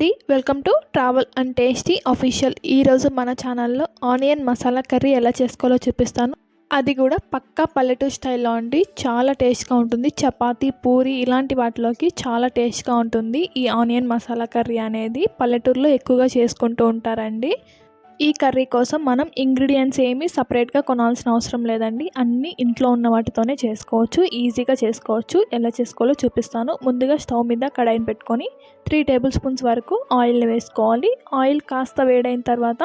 అండి. Welcome to travel and tasty official ఈరోజు మన ఛానల్లో ఆనియన్ మసాలా కర్రీ ఎలా చేసుకోవాలో చూపిస్తాను. అది కూడా పక్కా పల్లెటూరు స్టైల్లో అండి. చాలా టేస్ట్గా ఉంటుంది. చపాతి పూరి ఇలాంటి వాటిలోకి చాలా టేస్ట్గా ఉంటుంది ఈ ఆనియన్ మసాలా కర్రీ అనేది. పల్లెటూరులో ఎక్కువగా చేసుకుంటూ ఉంటారండి. ఈ కర్రీ కోసం మనం ఇంగ్రీడియంట్స్ ఏమి సపరేట్గా కొనాల్సిన అవసరం లేదండి. అన్నీ ఇంట్లో ఉన్న వాటితోనే చేసుకోవచ్చు. ఈజీగా చేసుకోవచ్చు. ఎలా చేసుకోవాలో చూపిస్తాను. ముందుగా స్టవ్ మీద కడాయిని పెట్టుకొని త్రీ టేబుల్ స్పూన్స్ వరకు ఆయిల్ని వేసుకోవాలి. ఆయిల్ కాస్త వేడైన తర్వాత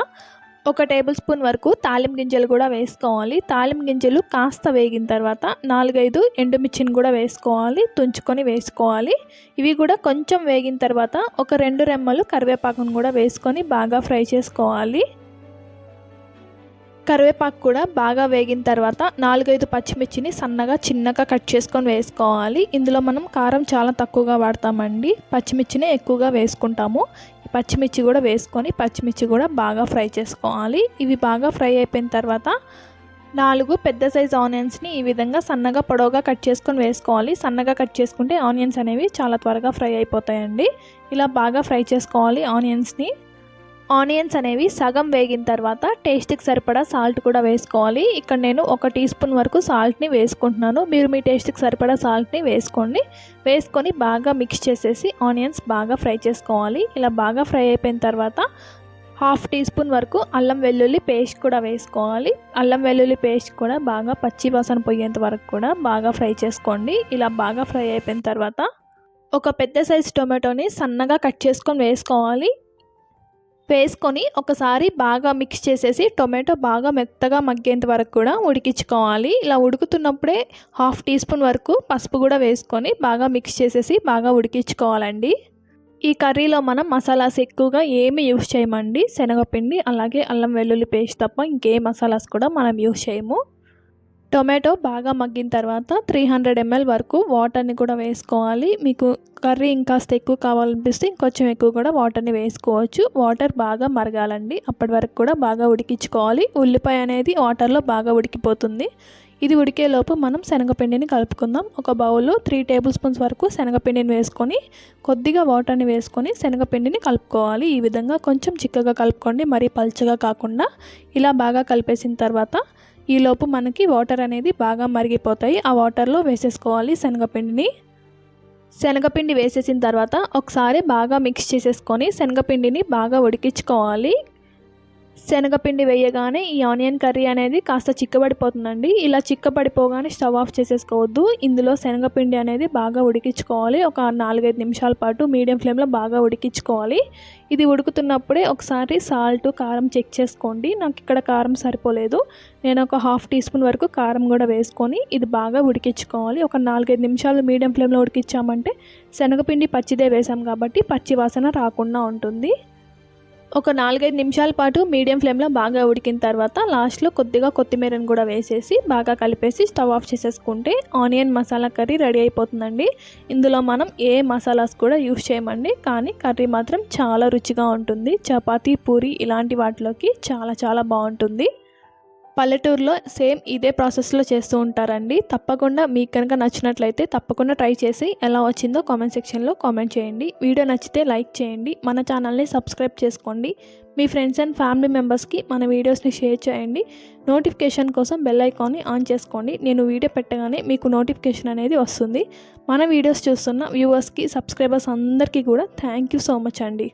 ఒక టేబుల్ స్పూన్ వరకు తాలిం గింజలు కూడా వేసుకోవాలి. తాలిం గింజలు కాస్త వేగిన తర్వాత నాలుగైదు ఎండుమిర్చిని కూడా వేసుకోవాలి. తుంచుకొని వేసుకోవాలి. ఇవి కూడా కొంచెం వేగిన తర్వాత ఒక రెండు రెమ్మలు కరివేపాకును కూడా వేసుకొని బాగా ఫ్రై చేసుకోవాలి. కరివేపాకు కూడా బాగా వేగిన తర్వాత నాలుగైదు పచ్చిమిర్చిని సన్నగా చిన్నగా కట్ చేసుకొని వేసుకోవాలి. ఇందులో మనం కారం చాలా తక్కువగా వాడతామండి. పచ్చిమిర్చిని ఎక్కువగా వేసుకుంటాము. పచ్చిమిర్చి కూడా వేసుకొని పచ్చిమిర్చి కూడా బాగా ఫ్రై చేసుకోవాలి. ఇవి బాగా ఫ్రై అయిపోయిన తర్వాత నాలుగు పెద్ద సైజ్ ఆనియన్స్ని ఈ విధంగా సన్నగా పొడవుగా కట్ చేసుకొని వేసుకోవాలి. సన్నగా కట్ చేసుకుంటే ఆనియన్స్ అనేవి చాలా త్వరగా ఫ్రై అయిపోతాయండి. ఇలా బాగా ఫ్రై చేసుకోవాలి ఆనియన్స్ని. ఆనియన్స్ అనేవి సగం వేగిన తర్వాత టేస్ట్కి సరిపడా సాల్ట్ కూడా వేసుకోవాలి. ఇక్కడ నేను ఒక టీ స్పూన్ వరకు సాల్ట్ని వేసుకుంటున్నాను. మీరు మీ టేస్ట్కి సరిపడా సాల్ట్ని వేసుకోండి. వేసుకొని బాగా మిక్స్ చేసేసి ఆనియన్స్ బాగా ఫ్రై చేసుకోవాలి. ఇలా బాగా ఫ్రై అయిపోయిన తర్వాత హాఫ్ టీ స్పూన్ వరకు అల్లం వెల్లుల్లి పేస్ట్ కూడా వేసుకోవాలి. అల్లం వెల్లుల్లి పేస్ట్ కూడా బాగా పచ్చి వాసన పోయేంత వరకు కూడా బాగా ఫ్రై చేసుకోండి. ఇలా బాగా ఫ్రై అయిపోయిన తర్వాత ఒక పెద్ద సైజు టొమాటోని సన్నగా కట్ చేసుకొని వేసుకోవాలి. వేసుకొని ఒకసారి బాగా మిక్స్ చేసేసి టొమాటో బాగా మెత్తగా మగ్గేంత వరకు కూడా ఉడికించుకోవాలి. ఇలా ఉడుకుతున్నప్పుడే హాఫ్ టీ స్పూన్ వరకు పసుపు కూడా వేసుకొని బాగా మిక్స్ చేసేసి బాగా ఉడికించుకోవాలండి. ఈ కర్రీలో మనం మసాలాస్ ఎక్కువగా ఏమి యూస్ చేయమండి? శనగపిండి అలాగే అల్లం వెల్లుల్లి పేస్ట్ తప్ప ఇంకే మసాలాస్ కూడా మనం యూస్ చేయము. టొమాటో బాగా మగ్గిన తర్వాత త్రీ హండ్రెడ్ ఎంఎల్ వరకు వాటర్ని కూడా వేసుకోవాలి. మీకు కర్రీ ఇంకాస్త ఎక్కువ కావాలనిపిస్తే ఇంకొంచెం ఎక్కువ కూడా వాటర్ని వేసుకోవచ్చు. వాటర్ బాగా మరగాలండి. అప్పటి వరకు కూడా బాగా ఉడికించుకోవాలి. ఉల్లిపాయ అనేది వాటర్లో బాగా ఉడికిపోతుంది. ఇది ఉడికేలోపు మనం శనగపిండిని కలుపుకుందాం. ఒక బౌల్లో త్రీ టేబుల్ స్పూన్స్ వరకు శనగపిండిని వేసుకొని కొద్దిగా వాటర్ని వేసుకొని శనగపిండిని కలుపుకోవాలి. ఈ విధంగా కొంచెం చిక్కగా కలుపుకోండి. మరీ పల్చగా కాకుండా ఇలా బాగా కలిపేసిన తర్వాత ఈలోపు మనకి వాటర్ అనేది బాగా మరిగిపోతాయి. ఆ వాటర్లో వేసేసుకోవాలి శనగపిండిని. శనగపిండి వేసేసిన తర్వాత ఒకసారి బాగా మిక్స్ చేసేసుకొని శనగపిండిని బాగా ఉడికించుకోవాలి. శనగపిండి వేయగానే ఈ ఆనియన్ కర్రీ అనేది కాస్త చిక్కబడిపోతుందండి. ఇలా చిక్కబడిపోగానే స్టవ్ ఆఫ్ చేసేసుకోవద్దు. ఇందులో శనగపిండి అనేది బాగా ఉడికించుకోవాలి. ఒక నాలుగైదు నిమిషాల పాటు మీడియం ఫ్లేమ్లో బాగా ఉడికించుకోవాలి. ఇది ఉడుకుతున్నప్పుడే ఒకసారి సాల్ట్ కారం చెక్ చేసుకోండి. నాకు ఇక్కడ కారం సరిపోలేదు. నేను ఒక హాఫ్ టీ స్పూన్ వరకు కారం కూడా వేసుకొని ఇది బాగా ఉడికించుకోవాలి. ఒక నాలుగైదు నిమిషాలు మీడియం ఫ్లేమ్లో ఉడికించామంటే శనగపిండి పచ్చిదే వేసాం కాబట్టి పచ్చి వాసన రాకుండా ఉంటుంది. ఒక నాలుగైదు నిమిషాల పాటు మీడియం ఫ్లేమ్లో బాగా ఉడికిన తర్వాత లాస్ట్లో కొద్దిగా కొత్తిమీరను కూడా వేసేసి బాగా కలిపేసి స్టవ్ ఆఫ్ చేసేసుకుంటే ఆనియన్ మసాలా కర్రీ రెడీ అయిపోతుందండి. ఇందులో మనం ఏ మసాలాస్ కూడా యూస్ చేయమండి. కానీ కర్రీ మాత్రం చాలా రుచిగా ఉంటుంది. చపాతీ పూరి ఇలాంటి వాటిలోకి చాలా చాలా బాగుంటుంది. పల్లెటూరులో సేమ్ ఇదే ప్రాసెస్లో చేస్తూ ఉంటారండి. తప్పకుండా మీకు కనుక నచ్చినట్లయితే తప్పకుండా ట్రై చేసి ఎలా వచ్చిందో కామెంట్ సెక్షన్లో కామెంట్ చేయండి. వీడియో నచ్చితే లైక్ చేయండి. మన ఛానల్ని సబ్స్క్రైబ్ చేసుకోండి. మీ ఫ్రెండ్స్ అండ్ ఫ్యామిలీ మెంబర్స్కి మన వీడియోస్ని షేర్ చేయండి. నోటిఫికేషన్ కోసం బెల్ ఐకాన్ని ఆన్ చేసుకోండి. నేను వీడియో పెట్టగానే మీకు నోటిఫికేషన్ అనేది వస్తుంది. మన వీడియోస్ చూస్తున్న వ్యూవర్స్కి సబ్స్క్రైబర్స్ అందరికీ కూడా థ్యాంక్ యూ సో మచ్ అండి.